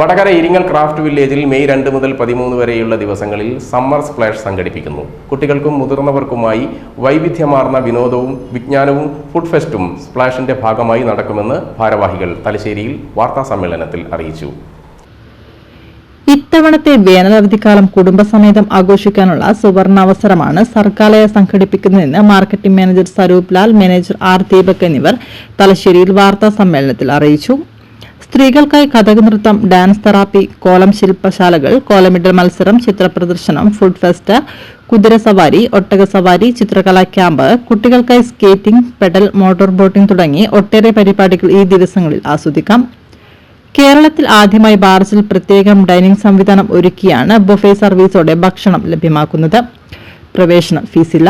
Vadakara Iringal craft വില്ലേജിൽ May രണ്ട് മുതൽ പതിമൂന്ന് വരെയുള്ള ദിവസങ്ങളിൽ സമ്മർ സ്പ്ലാഷ് സംഘടിപ്പിക്കുന്നു. കുട്ടികൾക്കും മുതിർന്നവർക്കുമായി വൈവിധ്യമാർന്ന വിനോദവും വിജ്ഞാനവും ഫുഡ് ഫെസ്റ്റും സ്പ്ലാഷിന്റെ ഭാഗമായി നടക്കുമെന്ന് ഭാരവാഹികൾ തലശ്ശേരിയിൽ വാർത്താ സമ്മേളനത്തിൽ അറിയിച്ചു. ഇത്തവണത്തെ വേനലവധിക്കാലം കുടുംബസമേതം ആഘോഷിക്കാനുള്ള സുവർണാവസരമാണ് സർക്കാലയ സംഘടിപ്പിക്കുന്നതെന്ന് marketing manager Swaroop Lal manager R Deepak എന്നിവർ തലശ്ശേരിയിൽ വാർത്താ സമ്മേളനത്തിൽ അറിയിച്ചു. സ്ത്രീകൾക്കായി കഥക് നൃത്തം ഡാൻസ് തെറാപ്പി കോലം ശില്പശാലകൾ കോലമിടൽ മത്സരം ചിത്രപ്രദർശനം ഫുഡ് ഫെസ്റ്റ് കുതിരസവാരി ഒട്ടകസവാരി ചിത്രകലാ ക്യാമ്പ് കുട്ടികൾക്കായി സ്കേറ്റിംഗ് പെഡൽ മോട്ടോർ ബോട്ടിംഗ് തുടങ്ങി ഒട്ടേറെ പരിപാടികൾ ഈ ദിവസങ്ങളിൽ ആസ്വദിക്കാം. കേരളത്തിൽ ആദ്യമായി ബാർസിൽ പ്രത്യേകം ഡൈനിംഗ് സംവിധാനം ഒരുക്കിയാണ് ബൊഫെ സർവീസോടെ ഭക്ഷണം ലഭ്യമാക്കുന്നത്. പ്രവേശന ഫീസില്ല.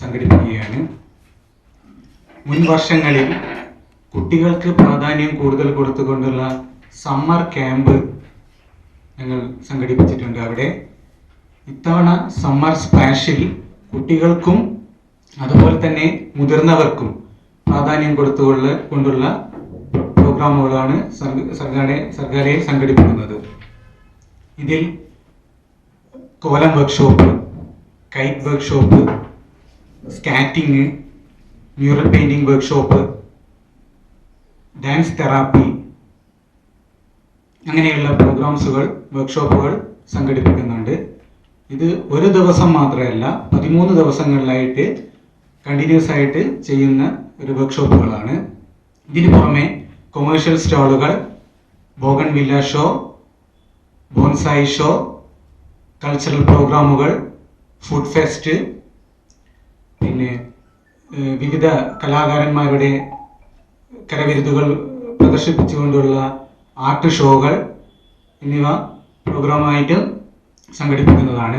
സംഘടിപ്പിക്കുകയാണ്. മുൻ വർഷങ്ങളിൽ കുട്ടികൾക്ക് പ്രാധാന്യം കൂടുതൽ കൊടുത്തുകൊണ്ടുള്ള സമ്മർ ക്യാമ്പ് ഞങ്ങൾ സംഘടിപ്പിച്ചിട്ടുണ്ട് അവിടെ. ഇത്തവണ സമ്മർ സ്പ്ലാഷിൽ കുട്ടികൾക്കും അതുപോലെ തന്നെ മുതിർന്നവർക്കും പ്രാധാന്യം കൊടുത്തുകൊള്ള കൊണ്ടുള്ള പ്രോഗ്രാമുകളാണ് സർക്കാരെ സർക്കാരെ സംഘടിപ്പിക്കുന്നത്. ഇതിൽ kolam workshop kite workshop skating mural painting workshop dance therapy അങ്ങനെയുള്ള പ്രോഗ്രാംസുകൾ വർക്ക്ഷോപ്പുകൾ സംഘടിപ്പിക്കുന്നുണ്ട്. ഇത് ഒരു ദിവസം മാത്രമല്ല പതിമൂന്ന് ദിവസങ്ങളിലായിട്ട് കണ്ടിന്യൂസ് ആയിട്ട് ചെയ്യുന്ന ഒരു വർക്ക്ഷോപ്പുകളാണ്. ഇതിന് പുറമെ commercial സ്റ്റാളുകൾ bougainvillea show bonsai show cultural പ്രോഗ്രാമുകൾ ഫുഡ് ഫെസ്റ്റ് പിന്നെ വിവിധ കലാകാരന്മാരുടെ കരവിരുതുകൾ പ്രദർശിപ്പിച്ചുകൊണ്ടുള്ള ആർട്ട് ഷോകൾ എന്നിവ പ്രോഗ്രാമായിട്ട് സംഘടിപ്പിക്കുന്നതാണ്.